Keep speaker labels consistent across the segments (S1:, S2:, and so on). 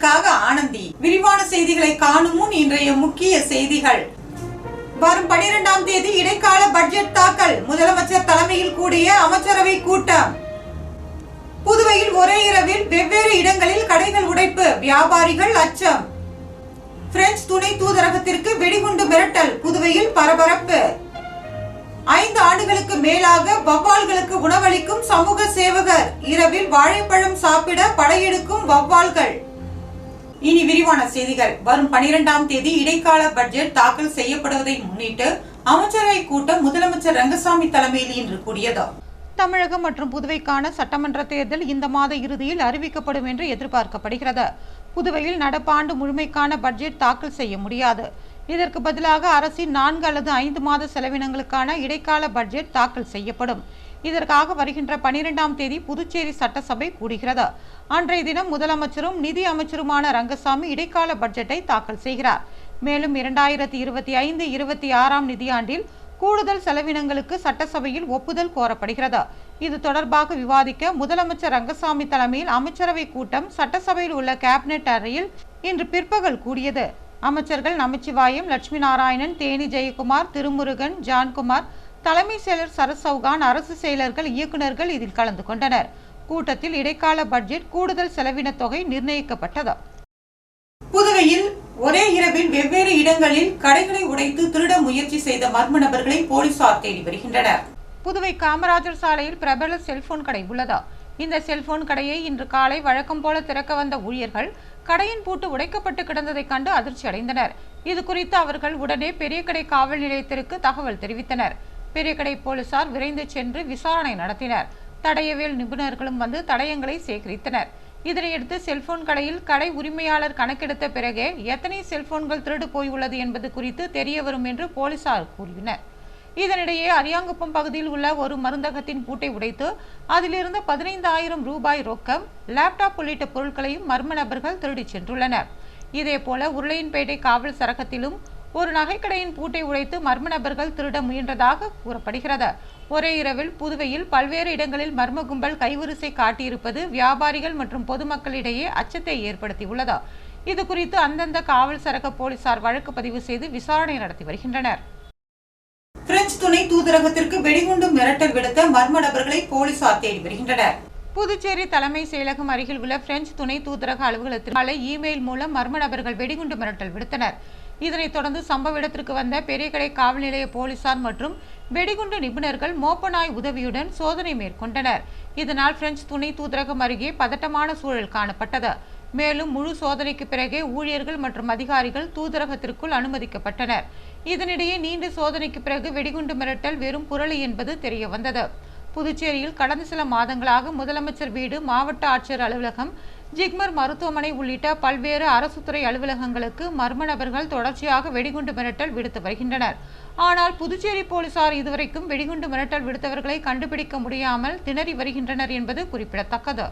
S1: உங்களுக்காக ஆனந்தி. விரிவான செய்திகளை காணும் முன் இன்றைய முக்கிய செய்திகள். வரும் பனிரெண்டாம் தேதி இடைக்கால பட்ஜெட் தாக்கல். முதலமைச்சர் தலைமையில் கூடிய அமைச்சரவை கூட்டம். புதுவையில் ஒரே இரவில் வெவ்வேறு இடங்களில் கடைகள் உடைப்பு. வியாபாரிகள் அச்சம். பிரெஞ்சு துணை தூதரகத்திற்கு வெடிகுண்டு மிரட்டல். புதுவையில் பரபரப்பு. ஐந்து ஆண்டுகளுக்கு மேலாக வவ்வால்களுக்கு உணவளிக்கும் சமூக சேவகர். இரவில் வாழைப்பழம் சாப்பிட படையெடுக்கும் வவ்வால்கள் இனி விரிவான செய்திகள். வரும் பனிரெண்டாம் தேதி இடைக்கால பட்ஜெட் தாக்கல் செய்யப்படுவதை முன்னிட்டு அமைச்சரவை கூட்டம் முதலமைச்சர் ரங்கசாமி தலைமையில் இன்று கூடியது. தமிழகம் மற்றும் புதுவைக்கான சட்டமன்ற தேர்தல் இந்த மாத இறுதியில் அறிவிக்கப்படும் என்று எதிர்பார்க்கப்படுகிறது. புதுவையில் நடப்பாண்டு முழுமைக்கான பட்ஜெட் தாக்கல் செய்ய முடியாது. இதற்கு பதிலாக அரசின் நான்கு அல்லது ஐந்து மாத செலவினங்களுக்கான இடைக்கால பட்ஜெட் தாக்கல் செய்யப்படும். இதற்காக வருகின்ற பனிரெண்டாம் தேதி புதுச்சேரி சட்டசபை கூடுகிறது. அன்றைய தினம் முதலமைச்சரும் நிதி அமைச்சருமான ரங்கசாமி இடைக்கால பட்ஜெட்டை தாக்கல் செய்கிறார். மேலும் இரண்டாயிரத்தி இருபத்தி ஐந்து இருபத்தி ஆறாம் நிதியாண்டில் கூடுதல் செலவினங்களுக்கு சட்டசபையில் ஒப்புதல் கோரப்படுகிறது. இது தொடர்பாக விவாதிக்க முதலமைச்சர் ரங்கசாமி தலைமையில் அமைச்சரவை கூட்டம் சட்டசபையில் உள்ள கேபினெட் அறையில் இன்று பிற்பகல் கூடியது. அமைச்சர்கள் நமச்சிவாயம் லட்சுமி நாராயணன் தேனி ஜெயக்குமார் திருமுருகன் ஜான்குமார் தலைமை செயலர் சரத் சௌகான் அரசு செயலர்கள் இயக்குநர்கள் இதில் கலந்து கொண்டனர். கூட்டத்தில் இடைக்கால பட்ஜெட் கூடுதல் செலவின தொகை நிர்ணயிக்கப்பட்டது. புதுவையில் ஒரே இரவில் வெவ்வேறு இடங்களில் கடைகளை உடைத்து திருட முயற்சி செய்த மர்ம நபர்களை போலீசார் தேடி வருகின்றனர். புதுவை காமராஜர் சாலையில் பிரபல செல்போன் கடை உள்ளது. இந்த செல்போன் கடையை இன்று காலை வழக்கம் போல திறக்க வந்த ஊழியர்கள் கடையின் பூட்டு உடைக்கப்பட்டு கிடந்ததைக் கண்டு அதிர்ச்சி அடைந்தனர். இது குறித்து அவர்கள் உடனே பெரியகடை காவல் நிலையத்திற்கு தகவல் தெரிவித்தனர். பெரியகடை போலீசார் விரைந்து சென்று விசாரணை நடத்தினர். தடயவியல் நிபுணர்களும் வந்து தடயங்களை சேகரித்தனர். இதனையடுத்து செல்போன் கடையில் கடை உரிமையாளர் கணக்கெடுத்த பிறகே எத்தனை செல்போன்கள் திருடு போயுள்ளது என்பது குறித்து தெரிய வரும் என்று போலீசார் கூறினர். இதனிடையே அரியாங்குப்பம் பகுதியில் உள்ள ஒரு மருந்தகத்தின் பூட்டை உடைத்து அதிலிருந்து பதினைந்தாயிரம் ரூபாய் ரொக்கம் லேப்டாப் உள்ளிட்ட பொருட்களையும் மர்ம நபர்கள் திருடிச் சென்றுள்ளனர். இதேபோல உருளையன்பேட்டை காவல் சரகத்திலும் ஒரு நகைக்கடையின் பூட்டை உடைத்து மர்ம நபர்கள் திருட முயன்றதாக கூறப்படுகிறது. ஒரே இரவில் புதுவையில் பல்வேறு இடங்களில் மர்ம கும்பல் கைவரிசை காட்டியிருப்பது வியாபாரிகள் மற்றும் பொதுமக்களிடையே அச்சத்தை ஏற்படுத்தியுள்ளது. இது குறித்து அந்தந்த காவல் சரக போலீசார் வழக்கு பதிவு செய்து விசாரணை நடத்தி வருகின்றனர். பிரெஞ்சு துணை தூதரகத்திற்கு வெடிகுண்டு மிரட்டல் விடுத்த மர்ம நபர்களை போலீசார் தேடி வருகின்றனர். புதுச்சேரி தலைமை செயலகம் அருகில் உள்ள பிரெஞ்சு துணை தூதரக அலுவலகத்தில் காலை இமெயில் மூலம் மர்ம நபர்கள் வெடிகுண்டு மிரட்டல் விடுத்தனர். இதனைத் தொடர்ந்து சம்பவ இடத்திற்கு வந்த பெரியகடை காவல் நிலைய போலீசார் மற்றும் வெடிகுண்டு நிபுணர்கள் மோப்பநாய் உதவியுடன் சோதனை மேற்கொண்டனர். இதனால் பிரெஞ்சு துணை தூதரகம் அருகே பதட்டமான சூழல் காணப்பட்டது. மேலும் முழு சோதனைக்கு பிறகே ஊழியர்கள் மற்றும் அதிகாரிகள் தூதரகத்திற்குள் அனுமதிக்கப்பட்டனர். இதனிடையே நீண்ட சோதனைக்கு பிறகு வெடிகுண்டு மிரட்டல் வெறும் புரளி என்பது தெரிய வந்தது புதுச்சேரியில் கடந்த சில மாதங்களாக முதலமைச்சர் வீடு மாவட்ட ஆட்சியர் அலுவலகம் ஜிக்மர் மருத்துவமனை உள்ளிட்ட பல்வேறு அரசு துறை அலுவலகங்களுக்கு மர்ம நபர்கள் தொடர்ச்சியாக வெடிகுண்டு மிரட்டல் விடுத்து வருகின்றனர். ஆனால் புதுச்சேரி போலீசார் இதுவரைக்கும் வெடிகுண்டு மிரட்டல் விடுத்தவர்களை கண்டுபிடிக்க முடியாமல் திணறி வருகின்றனர் என்பது குறிப்பிடத்தக்கது.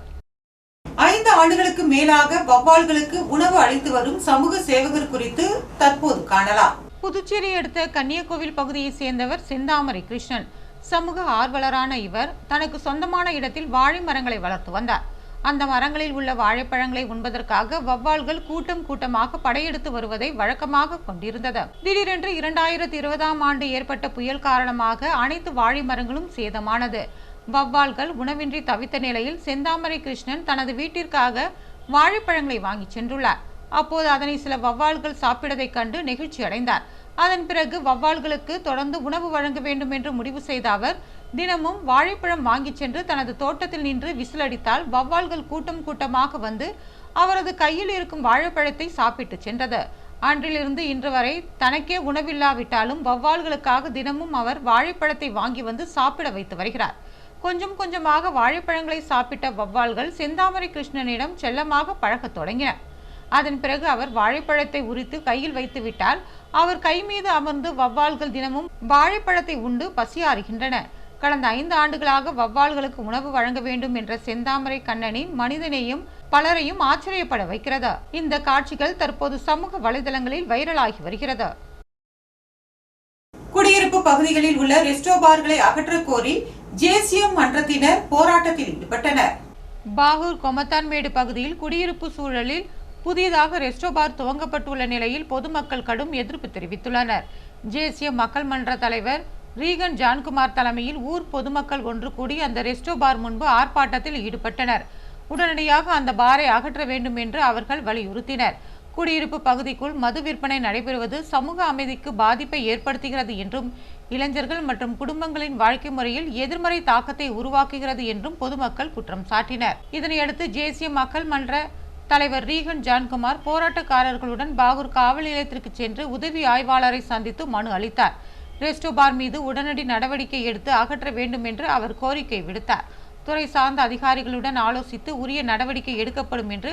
S1: ஐந்து ஆண்டுகளுக்கு மேலாக வவ்வால்களுக்கு உணவு அளித்து வரும் சமூக சேவகர் குறித்து தற்போது காணலாம். புதுச்சேரி அடுத்த கன்னியகோவில் பகுதியைச் சேர்ந்தவர் செந்தாமரை கிருஷ்ணன். சமூக ஆர்வலரான இவர் தனக்கு சொந்தமான இடத்தில் வாழை மரங்களை வளர்த்து வந்தார். அந்த மரங்களில் உள்ள வாழைப்பழங்களை உண்பதற்காக வவ்வால்கள் கூட்டம் கூட்டமாக படையெடுத்து வருவதை வழக்கமாக கொண்டிருந்தது. திடீரென்று இரண்டாயிரத்தி இருபதாம் ஆண்டு ஏற்பட்ட புயல் காரணமாக அனைத்து வாழை மரங்களும் சேதமானது. வவ்வால்கள் உணவின்றி தவித்த நிலையில் செந்தாமரை கிருஷ்ணன் தனது வீட்டிற்காக வாழைப்பழங்களை வாங்கி சென்றுள்ளார். அப்போது அதனை சில வவ்வால்கள் சாப்பிடதைக் கண்டு நெகிழ்ச்சி அடைந்தார். அதன் பிறகு வவ்வால்களுக்கு தொடர்ந்து உணவு வழங்க வேண்டும் என்று முடிவு செய்த அவர் தினமும் வாழைப்பழம் வாங்கிச் சென்று தனது தோட்டத்தில் நின்று விசிலடித்தால் வவ்வால்கள் கூட்டம் கூட்டமாக வந்து அவரது கையில் இருக்கும் வாழைப்பழத்தை சாப்பிட்டு சென்றது. அன்றிலிருந்து இன்று வரை தனக்கே உணவில்லாவிட்டாலும் வவ்வால்களுக்காக தினமும் அவர் வாழைப்பழத்தை வாங்கி வந்து சாப்பிட வைத்து வருகிறார். கொஞ்சம் கொஞ்சமாக வாழைப்பழங்களை சாப்பிட்ட வவ்வால்கள் செந்தாமரை கிருஷ்ணனிடம் செல்லமாக பழகத் தொடங்கின. அதன் பிறகு அவர் வாழைப்பழத்தை உரித்து கையில் வைத்து விட்டால் அவர் கை மீது அமர்ந்து வவ்வால்கள் தினமும் வாழைப்பழத்தை உண்டு பசியாறுகின்றன. கடந்த ஐந்து ஆண்டுகளாக வவ்வால்களுக்கு உணவு வழங்க வேண்டும் என்ற செந்தாமரை கண்ணனின் மனிதனையும் பலரையும் ஆச்சரியப்பட வைக்கிறது. இந்த காட்சிகள் தற்போது சமூக வலைதளங்களில் வைரலாகி வருகிறது. குடியிருப்பு பகுதிகளில் உள்ள ரெஸ்டோ பார்களை அகற்றக் கோரி ஜேசிஎம் மன்றத்தினர் போராட்டத்தில் ஈடுபட்டனர். பாகூர் கொமத்தான்மேடு பகுதியில் குடியிருப்பு சூழலில்
S2: புதியதாக ரெஸ்டோ பார் துவங்கப்பட்டுள்ள நிலையில் பொதுமக்கள் கடும் எதிர்ப்பு தெரிவித்துள்ளனர். தேசிய மக்கள் மன்ற தலைவர் ரீகன் ஜான்குமார் தலைமையில் ஊர் பொதுமக்கள் ஒன்று கூடி அந்த ரெஸ்டோ பார் முன்பு ஆர்ப்பாட்டத்தில் ஈடுபட்டனர். உடனடியாக அந்த பாரை அகற்ற வேண்டும் என்று அவர்கள் வலியுறுத்தினர். குடியிருப்பு பகுதிக்குள் மது விற்பனை நடைபெறுவது சமூக அமைதிக்கு பாதிப்பை ஏற்படுத்துகிறது என்றும் இளைஞர்கள் மற்றும் குடும்பங்களின் வாழ்க்கை முறையில் எதிர்மறை தாக்கத்தை உருவாக்குகிறது என்றும் பொதுமக்கள் குற்றம் சாட்டினர். இதனையடுத்து தேசிய மக்கள் மன்ற தலைவர் ரீகன் ஜான்குமார் போராட்டக்காரர்களுடன் பாகூர் காவல் நிலையத்திற்கு சென்று உதவி ஆய்வாளரை சந்தித்து மனு அளித்தார். ரெஸ்டோ பார் மீது உடனடி நடவடிக்கை எடுத்து அகற்ற வேண்டும் என்று அவர் கோரிக்கை விடுத்தார். துறை சார்ந்த அதிகாரிகளுடன் ஆலோசித்து உரிய நடவடிக்கை எடுக்கப்படும் என்று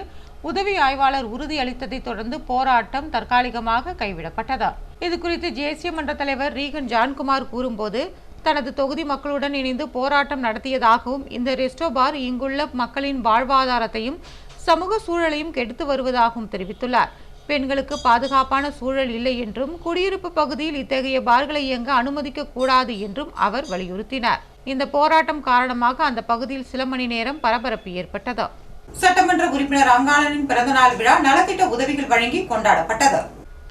S2: உதவி ஆய்வாளர் உறுதியளித்ததை தொடர்ந்து போராட்டம் தற்காலிகமாக கைவிடப்பட்டது. இது குறித்து தேசிய மன்ற தலைவர் ரீகன் ஜான்குமார் கூறும்போது தனது தொகுதி மக்களுடன் இணைந்து போராட்டம் நடத்தியதாகவும் இந்த ரெஸ்டோ பார் இங்குள்ள மக்களின் வாழ்வாதாரத்தையும் சமூக சூழலையும் கெடுத்து வருவதாகவும் தெரிவித்துள்ளார். பெண்களுக்கு பாதுகாப்பான சூழல் இல்லை என்றும் குடியிருப்பு பகுதியில் இத்தகைய பார்களை இயங்க அனுமதிக்க கூடாது என்றும் அவர் வலியுறுத்தினார். இந்த போராட்டம் காரணமாக அந்த பகுதியில் சில மணி நேரம் பரபரப்பு ஏற்பட்டது.
S1: சட்டமன்ற உறுப்பினர் அங்காளனின் பிறந்தநாள் விழா நலத்திட்ட உதவிகள் வழங்கி கொண்டாடப்பட்டது.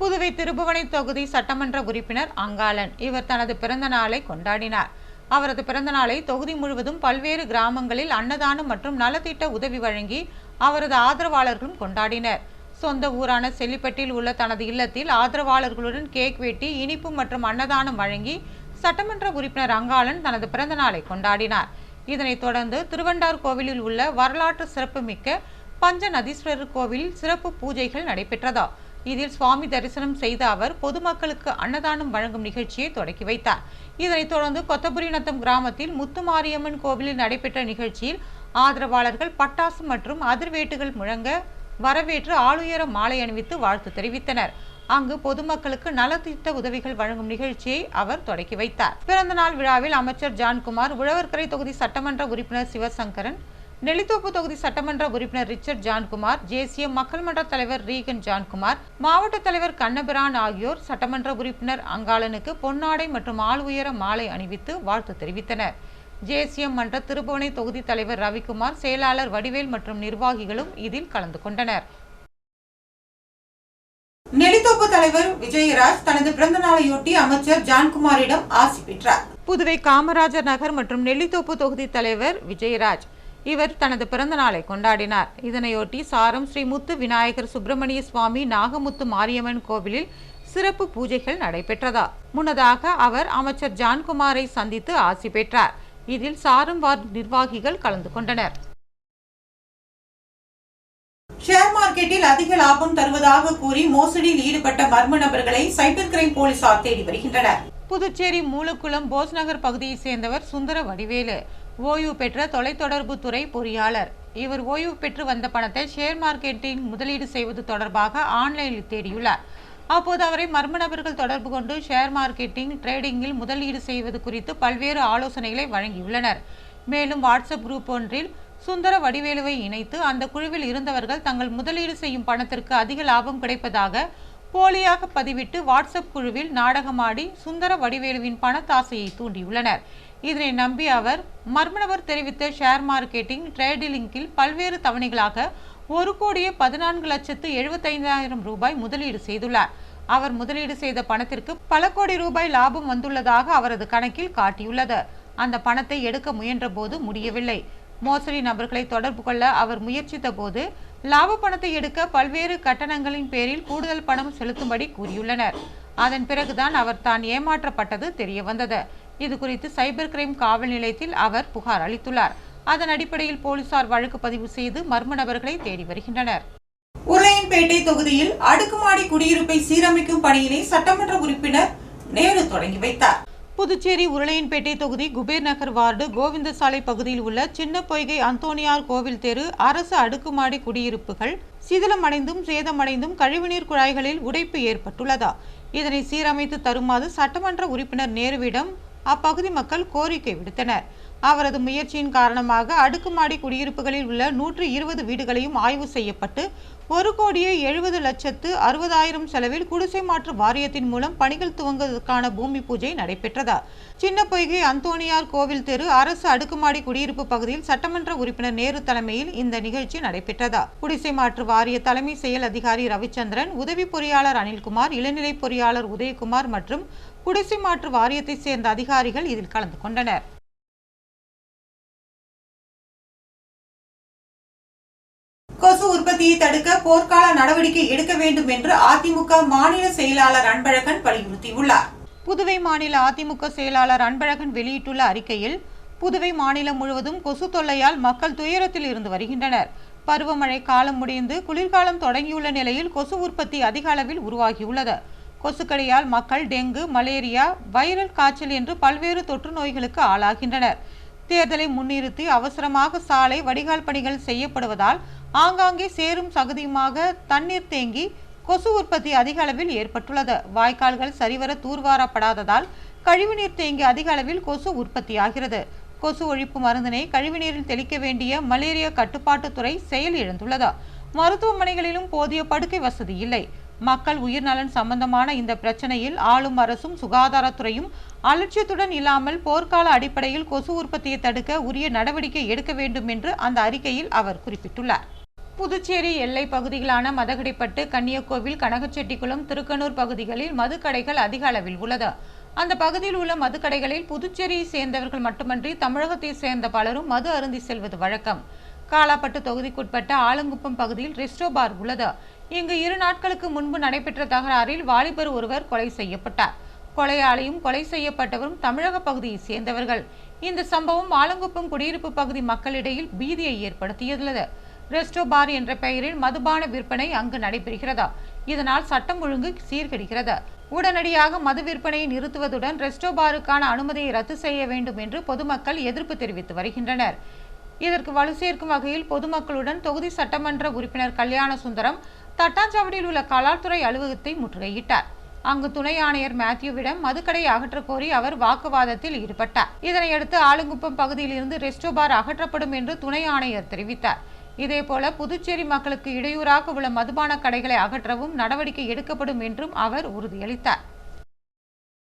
S2: புதுவை திருபுவனை தொகுதி சட்டமன்ற உறுப்பினர் அங்காளன் இவர் தனது பிறந்த நாளை கொண்டாடினார். அவரது பிறந்த நாளை தொகுதி முழுவதும் பல்வேறு கிராமங்களில் அன்னதானம் மற்றும் நலத்திட்ட உதவி வழங்கி அவரது ஆதரவாளர்களும் கொண்டாடினர். சொந்த ஊரான செல்லிப்பட்டில் உள்ள தனது இல்லத்தில் ஆதரவாளர்களுடன் கேக் வெட்டி இனிப்பு மற்றும் அன்னதானம் வழங்கி சட்டமன்ற உறுப்பினர் அங்காளன் தனது பிறந்த நாளை கொண்டாடினார். இதனைத் தொடர்ந்து திருவண்டார் கோவிலில் உள்ள வரலாற்று சிறப்புமிக்க பஞ்சநதீஸ்வரர் கோவிலில் சிறப்பு பூஜைகள் நடைபெற்றதா. இதில் சுவாமி தரிசனம் செய்த அவர் பொதுமக்களுக்கு அன்னதானம் வழங்கும் நிகழ்ச்சியை தொடக்கி வைத்தார். இதனைத் தொடர்ந்து கொத்தபுரிநத்தம் கிராமத்தில் முத்துமாரியம்மன் கோவிலில் நடைபெற்ற நிகழ்ச்சியில் ஆதரவாளர்கள் பட்டாசு மற்றும் அதிர்வேட்டுகள் முழங்க வரவேற்று ஆளுயர மாலை அணிவித்து வாழ்த்து தெரிவித்தனர். அங்கு பொதுமக்களுக்கு நலத்திட்ட உதவிகள் வழங்கும் நிகழ்ச்சியை அவர் தொடக்கி வைத்தார். பிறந்தநாள் விழாவில் அமைச்சர் ஜான்குமார் உழவர்கரை தொகுதி சட்டமன்ற உறுப்பினர் சிவசங்கரன் நெல்லித்தோப்பு தொகுதி சட்டமன்ற உறுப்பினர் ரிச்சர்ட் ஜான்குமார் தேசிய மக்கள் மன்ற தலைவர் ரீகன் ஜான்குமார் மாவட்ட தலைவர் கண்ணபிரான் ஆகியோர் சட்டமன்ற உறுப்பினர் அங்காளனுக்கு பொன்னாடை மற்றும் ஆள் உயர மாலை அணிவித்து வாழ்த்து தெரிவித்தனர். தேசிய மன்ற திருபுவனை தொகுதி தலைவர் ரவிக்குமார் செயலாளர் வடிவேல் மற்றும் நிர்வாகிகளும் இதில் கலந்து கொண்டனர்.
S1: நெல்லித்தோப்பு தலைவர் விஜயராஜ் தனது பிறந்த நாளையொட்டி அமைச்சர் ஜான்குமாரிடம் ஆசி பெற்றார்.
S2: புதுவை காமராஜர் நகர் மற்றும் நெல்லித்தோப்பு தொகுதி தலைவர் விஜயராஜ் இவர் தனது பிறந்த நாளை கொண்டாடினார். இதனையொட்டி சாரம் ஸ்ரீ முத்து விநாயகர் சுப்பிரமணிய சுவாமி நாகமுத்து மாரியம்மன் கோவிலில் சிறப்பு பூஜைகள் நடைபெற்றதா? முன்னதாக அவர் அமைச்சர் ஜான்குமாரை சந்தித்து ஆசி பெற்றார். இதில் சாரம் வார்டு நிர்வாகிகள் கலந்து கொண்டனர்.
S1: ஷேர் மார்க்கெட்டில் அதிக லாபம் தருவதாக கூறி மோசடியில் ஈடுபட்ட மர்ம நபர்களை சைபர் கிரைம் போலீசார் தேடி வருகின்றனர்.
S2: புதுச்சேரி மூலக்குளம் போஸ்நகர் பகுதியைச் சேர்ந்தவர் சுந்தர வடிவேலு ஓய்வு பெற்ற தொலைத்தொடர்பு துறை பொறியாளர். இவர் ஓய்வு பெற்று வந்த பணத்தை ஷேர் மார்க்கெட்டில் முதலீடு செய்வது தொடர்பாக ஆன்லைனில் தேடியுள்ளார். அப்போது அவரை மர்ம நபர்கள் தொடர்பு கொண்டு ஷேர் மார்க்கெட்டிங் ட்ரேடிங்கில் முதலீடு செய்வது குறித்து பல்வேறு ஆலோசனைகளை வழங்கியுள்ளனர். மேலும் வாட்ஸ்அப் குரூப் ஒன்றில் சுந்தர வடிவேலுவை இணைத்து அந்த குழுவில் இருந்தவர்கள் தங்கள் முதலீடு செய்யும் பணத்திற்கு அதிக லாபம் கிடைப்பதாக போலியாக பதிவிட்டு வாட்ஸ்அப் குழுவில் நாடகமாடி சுந்தர வடிவேலுவின் பணத்தாசையை தூண்டியுள்ளனர். இதனை நம்பி அவர் மர்மநபர் தெரிவித்த ஷேர் மார்க்கெட்டிங் ட்ரேடிலிங்கில் பல்வேறு தவணைகளாக ஒரு கோடியே பதினான்கு லட்சத்து எழுபத்தைந்தாயிரம் ரூபாய் முதலீடு செய்துள்ளார். அவர் முதலீடு செய்த பணத்திற்கு பல கோடி ரூபாய் லாபம் வந்துள்ளதாக அவரது கணக்கில் காட்டியுள்ளது. அந்த பணத்தை எடுக்க முயன்றபோது முடியவில்லை. மோசடி நபர்களை தொடர்பு கொள்ள அவர் முயற்சித்த போது லாப பணத்தை எடுக்க பல்வேறு கட்டணங்களின் பேரில் கூடுதல் பணம் செலுத்தும்படி கூறியுள்ளனர். அதன் பிறகுதான் அவர் தான் ஏமாற்றப்பட்டது தெரிய வந்தது. இது குறித்து சைபர் கிரைம் காவல் நிலையத்தில் அவர் புகார் அளித்துள்ளார். அதன் அடிப்படையில் போலீசார் வழக்கு பதிவு செய்து மர்ம நபர்களை தேடி வருகின்றனர்.
S1: உருளையன்பேட்டை தொகுதியில் அடுக்குமாடி குடியிருப்பை சீரமைக்கும் பணியினை சட்டமன்ற உறுப்பினர் நேரு தொடங்கி வைத்தார்.
S2: புதுச்சேரி உருளையன்பேட்டை தொகுதி குபேர் நகர் வார்டு கோவிந்தசாலை பகுதியில் உள்ள சின்ன பொய்கை அந்தோனியார் கோவில் தெரு அரசு அடுக்குமாடி குடியிருப்புகள் சிதிலமடைந்தும் சேதமடைந்தும் கழிவுநீர் குழாய்களில் உடைப்பு ஏற்பட்டுள்ளதா? இதனை சீரமைத்து தருமாறு சட்டமன்ற உறுப்பினர் நேருவிடம் அப்பகுதி மக்கள் கோரிக்கை விடுத்தனர். அவரது முயற்சியின் காரணமாக அடுக்குமாடி குடியிருப்புகளில் உள்ள நூற்று இருபது வீடுகளையும் ஆய்வு செய்யப்பட்டு ஒரு கோடியே எழுபது லட்சத்து அறுபதாயிரம் செலவில் குடிசை மாற்று வாரியத்தின் மூலம் பணிகள் துவங்குவதற்கான பூமி பூஜை நடைபெற்றதா. சின்ன பொய்கை அந்தோனியார் கோவில் தெரு அரசு அடுக்குமாடி குடியிருப்பு பகுதியில் சட்டமன்ற உறுப்பினர் நேரு தலைமையில் இந்த நிகழ்ச்சி நடைபெற்றதா. குடிசை மாற்று வாரிய தலைமை செயல் அதிகாரி ரவிச்சந்திரன் உதவி பொறியாளர் அனில்குமார் இளநிலை பொறியாளர் உதயகுமார் மற்றும் குடிசை மாற்று வாரியத்தைச் சேர்ந்த அதிகாரிகள் இதில் கலந்து கொண்டனர்.
S1: கொசு உற்பத்தியை தடுக்க போர்க்கால நடவடிக்கை எடுக்க வேண்டும் என்று அதிமுக மாநில செயலாளர் அன்பழகன் வலியுறுத்தியுள்ளார்.
S2: புதுவை மாநில அதிமுக செயலாளர் அன்பழகன் வெளியிட்டுள்ள அறிக்கையில் புதுவை மாநிலம் முழுவதும் கொசு தொல்லையால் மக்கள் துயரத்தில் இருந்து வருகின்றனர். பருவமழை காலம் முடிந்து குளிர்காலம் தொடங்கியுள்ள நிலையில் கொசு உற்பத்தி அதிக அளவில் உருவாகியுள்ளது. கொசுக்கடியால் மக்கள் டெங்கு மலேரியா வைரல் காய்ச்சல் என்று பல்வேறு தொற்று நோய்களுக்கு ஆளாகின்றனர். தேர்தலை முன்னிறுத்தி அவசரமாக சாலை வடிகால் பணிகள் செய்யப்படுவதால் ஆங்காங்கே சேரும் சகதியுமாக தண்ணீர் தேங்கி கொசு உற்பத்தி அதிக அளவில் ஏற்பட்டுள்ளது. வாய்க்கால்கள் சரிவர தூர்வாரப்படாததால் கழிவுநீர் தேங்கி அதிக அளவில் கொசு உற்பத்தியாகிறது. கொசு ஒழிப்பு மருந்தினை கழிவுநீரில் தெளிக்க வேண்டிய மலேரியா கட்டுப்பாட்டுத்துறை செயல் இழந்துள்ளது. மருத்துவமனைகளிலும் போதிய படுக்கை வசதி இல்லை. மக்கள் உயிர்நலன் சம்பந்தமான இந்த பிரச்சனையில் ஆளும் அரசும் சுகாதாரத்துறையும் அலட்சியத்துடன் இல்லாமல் போர்க்கால அடிப்படையில் கொசு உற்பத்தியை தடுக்க உரிய நடவடிக்கை எடுக்க வேண்டும் என்று அந்த அறிக்கையில் அவர் குறிப்பிட்டுள்ளார். புதுச்சேரி எல்லை பகுதிகளான மதகடிப்பட்டு கன்னியக்கோவில் கனகச்செட்டிக்குளம் திருக்கனூர் பகுதிகளில் மதுக்கடைகள் அதிக அளவில் உள்ளது. அந்த பகுதியில் உள்ள மதுக்கடைகளில் புதுச்சேரியை சேர்ந்தவர்கள் மட்டுமன்றி தமிழகத்தை சேர்ந்த பலரும் மது அருந்தி செல்வது வழக்கம். காலாப்பட்டு தொகுதிக்குட்பட்ட ஆலங்குப்பம் பகுதியில் ரெஸ்டோ பார் உள்ளது. இங்கு இரு நாட்களுக்கு முன்பு நடைபெற்ற தகராறில் வாலிபர் ஒருவர் கொலை செய்யப்பட்டார். கொலையாளியும் கொலை செய்யப்பட்டவரும் தமிழக பகுதியை சேர்ந்தவர்கள். இந்த சம்பவம் ஆலங்குப்பம் குடியிருப்பு பகுதி மக்களிடையில் பீதியை ஏற்படுத்தியுள்ளது. ரெஸ்டோ பார் என்ற பெயரில் மதுபான விற்பனை அங்கு நடைபெறுகிறதா? இதனால் சட்டம் ஒழுங்கு சீர்கெடுகிறது. உடனடியாக மது விற்பனையை நிறுத்துவதுடன் ரெஸ்டோ பாருக்கான அனுமதியை ரத்து செய்ய வேண்டும் என்று பொதுமக்கள் எதிர்ப்பு தெரிவித்து வருகின்றனர். இதற்கு வலு சேர்க்கும் வகையில் பொதுமக்களுடன் தொகுதி சட்டமன்ற உறுப்பினர் கல்யாண சுந்தரம் தட்டாஞ்சாவடியில் உள்ள கலால்துறை அலுவலகத்தை முற்றுகையிட்டார். அங்கு துணை ஆணையர் மேத்யூவிடம் மதுக்கடை அகற்றக்கோரி அவர் வாக்குவாதத்தில் ஈடுபட்டார். இதனையடுத்து ஆலுங்குப்பம் பகுதியில் இருந்து ரெஸ்டோ பார் அகற்றப்படும் என்று துணை ஆணையர் தெரிவித்தார். இதேபோல புதுச்சேரி மக்களுக்கு இடையூறாக உள்ள மதுபான கடைகளை அகற்றவும் நடவடிக்கை எடுக்கப்படும் என்றும் அவர் உறுதியளித்தார்.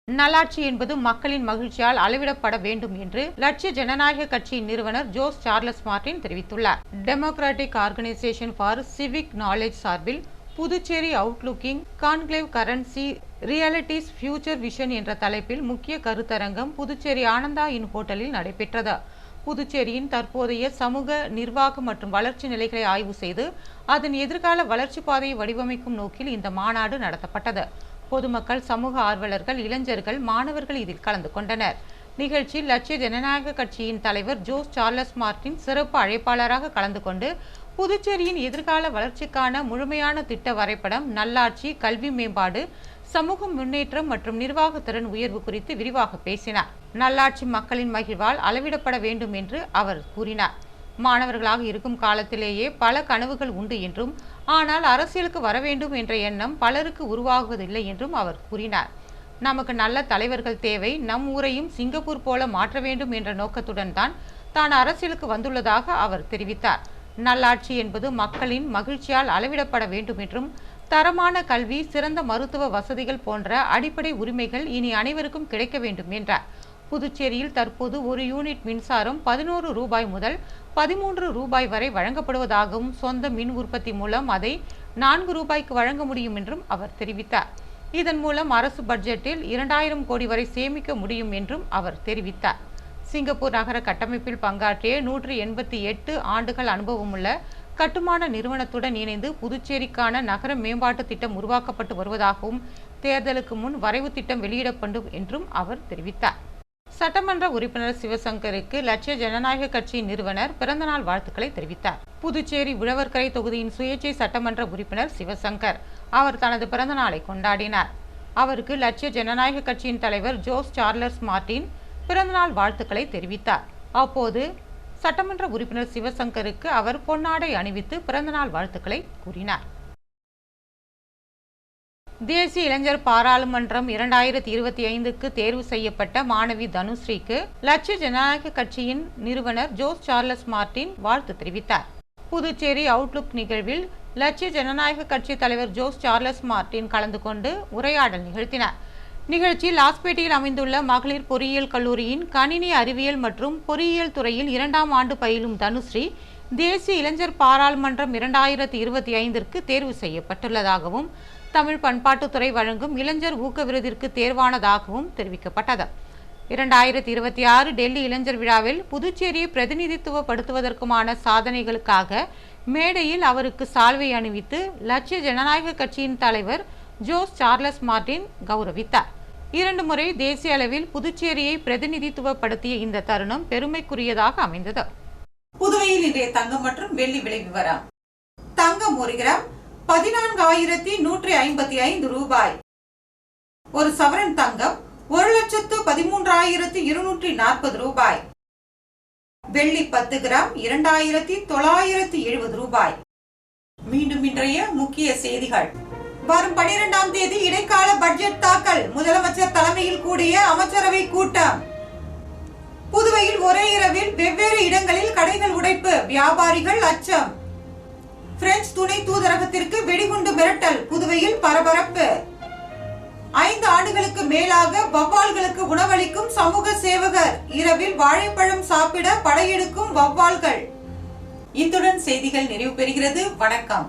S2: நல்லாட்சி என்பது மக்களின் மகிழ்ச்சியால் அளவிடப்பட வேண்டும் என்று லட்சிய ஜனநாயக கட்சியின் நிறுவனர் ஜோஸ் சார்லஸ் மார்டின் தெரிவித்துள்ளார். Democratic organisation for civic knowledge சார்பில் Puducherry outlooking conclave currency realities future vision என்ற தலைப்பில் முக்கிய கருத்தரங்கம் புதுச்சேரி ஆனந்தா இன் ஹோட்டலில் நடைபெற்றது. புதுச்சேரியின் தற்போதைய சமூக நிர்வாக மற்றும் வளர்ச்சி நிலைகளை ஆய்வு செய்து அதன் எதிர்கால வளர்ச்சி பாதையை வடிவமைக்கும் நோக்கில் இந்த மாநாடு நடத்தப்பட்டது. பொதுமக்கள் சமூக ஆர்வலர்கள் இளைஞர்கள் மாணவர்கள் இதில் கலந்து கொண்டனர். நிகழ்ச்சியில் லட்சிய ஜனநாயக கட்சியின் தலைவர் ஜோஸ் சார்லஸ் மார்டின் சிறப்பு அழைப்பாளராக கலந்து கொண்டு புதுச்சேரியின் எதிர்கால வளர்ச்சிக்கான முழுமையான திட்ட வரைபடம் நல்லாட்சி கல்வி மேம்பாடு சமூக முன்னேற்றம் மற்றும் நிர்வாகத்திறன் உயர்வு குறித்து விரிவாக பேசினார். நல்லாட்சி மக்களின் மகிழ்வால் அளவிடப்பட வேண்டும் என்று அவர் கூறினார். மாணவர்களாக இருக்கும் காலத்திலேயே பல கனவுகள் உண்டு என்றும் ஆனால் அரசியலுக்கு வர வேண்டும் என்ற எண்ணம் பலருக்கு உருவாகுவதில்லை என்றும் அவர் கூறினார். நமக்கு நல்ல தலைவர்கள் தேவை. நம் ஊரையும் சிங்கப்பூர் போல மாற்ற வேண்டும் என்ற நோக்கத்துடன் தான் தான் அரசியலுக்கு வந்துள்ளதாக அவர் தெரிவித்தார். நல்லாட்சி என்பது மக்களின் மகிழ்ச்சியால் அளவிடப்பட வேண்டும் என்றும் தரமான கல்வி சிறந்த மருத்துவ வசதிகள் போன்ற அடிப்படை உரிமைகள் இனி அனைவருக்கும் கிடைக்க வேண்டும் என்றார். புதுச்சேரியில் தற்போது ஒரு யூனிட் மின்சாரம் பதினோரு ரூபாய் முதல் பதிமூன்று ரூபாய் வரை வழங்கப்படுவதாகவும் சொந்த மின் உற்பத்தி மூலம் அதை நான்கு ரூபாய்க்கு வழங்க முடியும் என்றும் அவர் தெரிவித்தார். இதன் மூலம் அரசு பட்ஜெட்டில் இரண்டாயிரம் கோடி வரை சேமிக்க முடியும் என்றும் அவர் தெரிவித்தார். சிங்கப்பூர் நகர கட்டமைப்பில் பங்காற்றிய நூற்றி எண்பத்தி எட்டு ஆண்டுகள் அனுபவமுள்ள கட்டுமான நிறுவனத்துடன் இணைந்து புதுச்சேரிக்கான நகர மேம்பாட்டு திட்டம் உருவாக்கப்பட்டு வருவதாகவும் தேர்தலுக்கு முன் வரைவு திட்டம் வெளியிடப்படும் என்றும் அவர் தெரிவித்தார். சட்டமன்ற உறுப்பினர் சிவசங்கருக்கு லட்சிய ஜனநாயக கட்சியின் நிறுவனர் பிறந்தநாள் வாழ்த்துக்களை தெரிவித்தார். புதுச்சேரி உழவர்கரை தொகுதியின் சுயேட்சை சட்டமன்ற உறுப்பினர் சிவசங்கர் அவர் தனது பிறந்த நாளை கொண்டாடினார். அவருக்கு லட்சிய ஜனநாயக கட்சியின் தலைவர் ஜோஸ் சார்லஸ் மார்டின் பிறந்தநாள் வாழ்த்துக்களை தெரிவித்தார். அப்போது சட்டமன்ற உறுப்பினர் சிவசங்கருக்கு அவர் பொன்னாடை அணிவித்து பிறந்தநாள் வாழ்த்துக்களை கூறினார். தேசிய இளைஞர் பாராளுமன்றம் இரண்டாயிரத்தி இருபத்தி ஐந்துக்கு தேர்வு செய்யப்பட்ட மாணவி தனுஸ்ரீக்கு லட்சிய ஜனநாயக கட்சியின் நிறுவனர் ஜோஸ் சார்லஸ் மார்டின் வாழ்த்து தெரிவித்தார். புதுச்சேரி அவுட்லுக் நிகழ்வில் லட்சிய ஜனநாயக கட்சி தலைவர் ஜோஸ் சார்லஸ் மார்டின் கலந்து கொண்டு உரையாடல் நிகழ்த்தினார். நிகழ்ச்சியில் லாஸ்பேட்டையில் அமைந்துள்ள மகளிர் பொறியியல் கல்லூரியின் கணினி அறிவியல் மற்றும் பொறியியல் துறையில் இரண்டாம் ஆண்டு பயிலும் தனுஸ்ரீ தேசிய இளைஞர் பாராளுமன்றம் இரண்டாயிரத்தி இருபத்தி ஐந்திற்கு தேர்வு செய்யப்பட்டுள்ளதாகவும் தமிழ் பண்பாட்டுத்துறை வழங்கும் இளைஞர் ஊக்க விருதிற்கு தேர்வானதாகவும் தெரிவிக்கப்பட்டது. இரண்டாயிரத்தி இருபத்தி ஆறு டெல்லி இளைஞர் விழாவில் புதுச்சேரியை பிரதிநிதித்துவப்படுத்துவதற்குமான சாதனைகளுக்காக மேடையில் அவருக்கு சால்வை அணிவித்து லட்சிய ஜனநாயக கட்சியின் தலைவர் ஜோஸ் சார்லஸ் மார்டின் கௌரவித்தார். இரண்டு முறை தேசிய அளவில் புதுச்சேரியை பிரதிநிதித்துவப்படுத்திய இந்த தருணம் பெருமைக்குரியதாக அமைந்தது.
S1: புதுவையில் இன்றைய தங்கம் மற்றும் வெள்ளி விலை விவரம். தங்கம் ஒரு கிராம் பதினான்காயிரத்தி நூற்றி ஐம்பத்தி ஐந்து ரூபாய். ஒரு சவரன் தங்கம் ஒரு லட்சத்து பதிமூன்றாயிரத்தி இருநூற்றி நாற்பது ரூபாய். வெள்ளி பத்து கிராம் இரண்டாயிரத்தி தொள்ளாயிரத்தி எழுபது ரூபாய். மீண்டும் இன்றைய முக்கிய செய்திகள். வரும் பனிரெண்டாம் தேதி இடைக்கால பட்ஜெட் தாக்கல். முதலமைச்சர் தலைமையில் கூடிய அமைச்சரவை கூட்டம். புதுவையில் ஒரே இரவில் வெவ்வேறு இடங்களில் கடைகள் உடைப்பு. வியாபாரிகள் அச்சம். பிரெஞ்சு துணை தூதரகத்திற்கு வெடிகுண்டு மிரட்டல். புதுவையில் பரபரப்பு. ஐந்து ஆண்டுகளுக்கு மேலாக வவ்வால்களுக்கு உணவளிக்கும் சமூக சேவகர். இரவில் வாழைப்பழம் சாப்பிட படையெடுக்கும் வவ்வால்கள் இத்துடன் செய்திகள் நிறைவு பெறுகிறது. வணக்கம்.